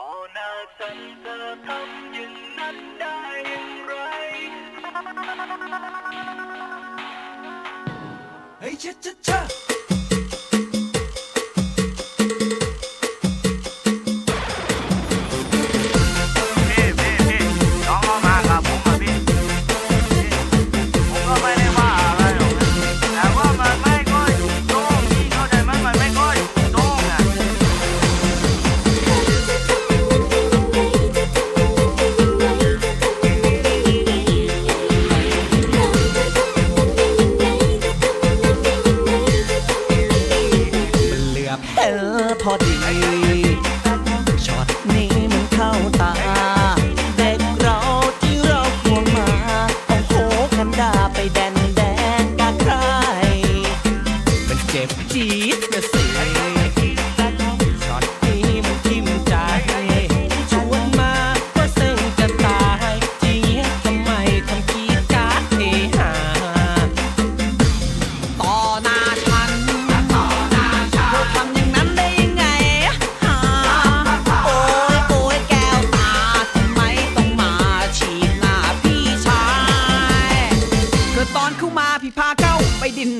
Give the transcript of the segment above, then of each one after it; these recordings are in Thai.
ต่อหน้าใจเธอทำอย่างนั้นได้อย่างไร เฮ้ยชะชะชะ ช็อตนี้มันเข้าตา เด็กเราที่เราควงมา เอาโคกันดาไปแดน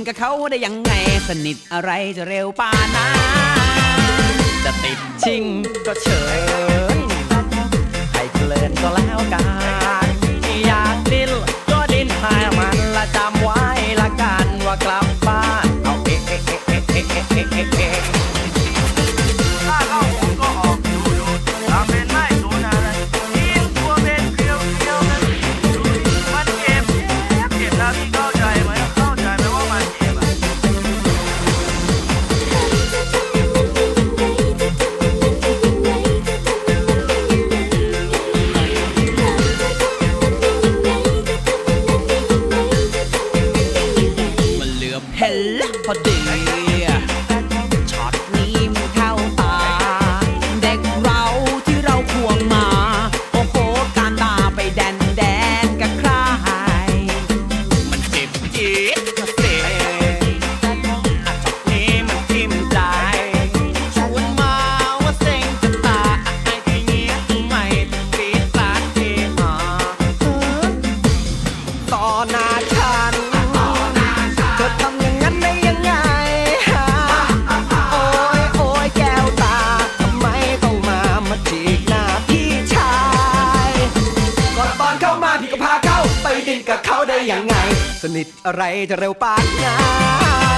กับเขาได้ยังไง สนิทอะไรจะเร็วปานาจะติดชิงก็เฉยให้เพลินก็แล้วกัน ยังไง สนิทอะไรจะเร็วปานงาน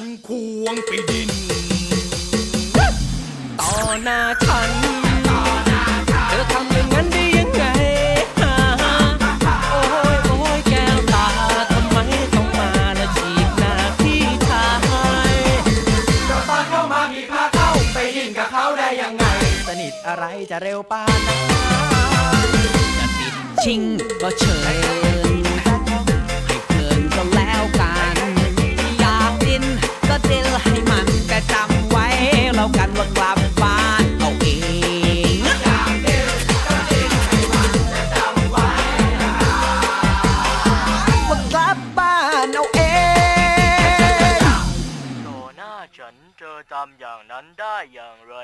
มันควงไปดิน ต่อหน้าฉันเธอทำอย่างนั้นได้ยังไง โอ้ยโอ้ยแกวตาทำไมต้องมาละจีบหน้าพี่ชายก็ตอนเข้ามามีพาเข้าไปยินกับเขาได้ยังไง สนิทอะไรจะเร็วปานนะจะติดชิงก็เฉยำอย่างนั้นได้อย่างไร